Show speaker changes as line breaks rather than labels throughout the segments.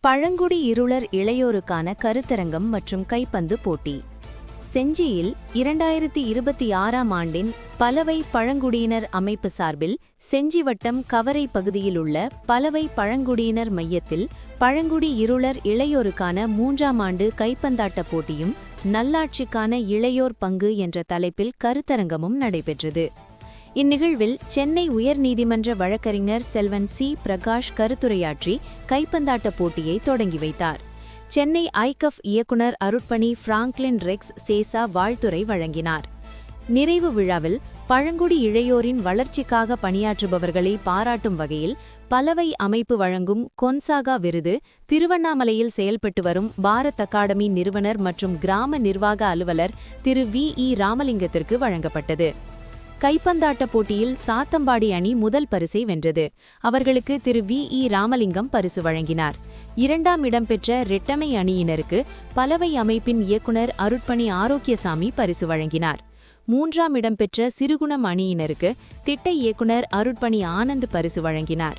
பழங்குடி இருளர் இளையோருக்கான கருத்தரங்கம் மற்றும் கைப்பந்து போட்டி. செஞ்சியில் இரண்டாயிரத்தி இருபத்தி ஆறாம் ஆண்டின் பலவை பழங்குடியினர் அமைப்பு சார்பில் செஞ்சி வட்டம் கவரை பகுதியில் உள்ள பலவை பழங்குடியினர் மையத்தில் பழங்குடி இருளர் இளையோருக்கான மூன்றாம் ஆண்டு கைப்பந்தாட்ட போட்டியும் நல்லாட்சிக்கான இளையோர் பங்கு என்ற தலைப்பில் கருத்தரங்கமும் நடைபெற்றது. இந்நிகழ்வில் சென்னை உயர்நீதிமன்ற வழக்கறிஞர் செல்வன் சி. பிரகாஷ் கருத்துரையாற்றி கைப்பந்தாட்ட போட்டியை தொடங்கி வைத்தார். சென்னை ஐகஃப் இயக்குனர் அருட்பணி பிராங்க்லின் ரெக்ஸ் சேசா வாழ்த்துரை வழங்கினார். நிறைவு விழாவில் பழங்குடி இளையோரின் வளர்ச்சிக்காக பணியாற்றுபவர்களை பாராட்டும் வகையில் பலவை அமைப்பு வழங்கும் கொன்சாகா விருது திருவண்ணாமலையில் செயல்பட்டு வரும் பாரத் அகாடமி நிறுவனர் மற்றும் கிராம நிர்வாக அலுவலர் திரு வி. இ. ராமலிங்கத்திற்கு வழங்கப்பட்டது. கைப்பந்தாட்ட போட்டியில் சாத்தம்பாடி அணி முதல் பரிசை வென்றது. அவர்களுக்கு திரு வி. இ. ராமலிங்கம் பரிசு வழங்கினார். இரண்டாம் இடம்பெற்ற ரெட்டமை அணியினருக்கு பலவை அமைப்பின் இயக்குனர் அருட்பணி ஆரோக்கியசாமி பரிசு வழங்கினார். மூன்றாம் இடம்பெற்ற சிறுகுணம் அணியினருக்கு திட்ட இயக்குனர் அருட்பணி ஆனந்த் பரிசு வழங்கினார்.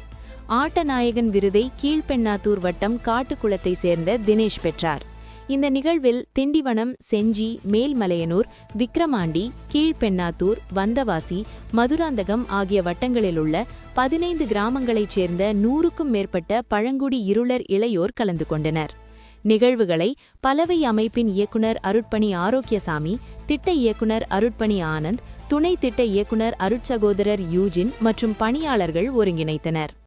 ஆட்டநாயகன் விருதை கீழ்பெண்ணாத்தூர் வட்டம் காட்டுக்குளத்தை சேர்ந்த தினேஷ் பெற்றார். இந்த நிகழ்வில் திண்டிவனம் செஞ்சி மேல்மலையனூர் விக்ரமாண்டி கீழ்பெண்ணாத்தூர் வந்தவாசி மதுராந்தகம் ஆகிய வட்டங்களில் உள்ள பதினைந்து கிராமங்களைச் சேர்ந்த நூறுக்கும் மேற்பட்ட பழங்குடி இருளர் இளையோர் கலந்து கொண்டனர். நிகழ்வுகளை பலவை அமைப்பின் இயக்குனர் அருட்பணி ஆரோக்கியசாமி திட்ட இயக்குனர் அருட்பணி ஆனந்த் துணை திட்ட இயக்குனர் அருட்சகோதரர் யூஜின் மற்றும் பணியாளர்கள் ஒருங்கிணைத்தனர்.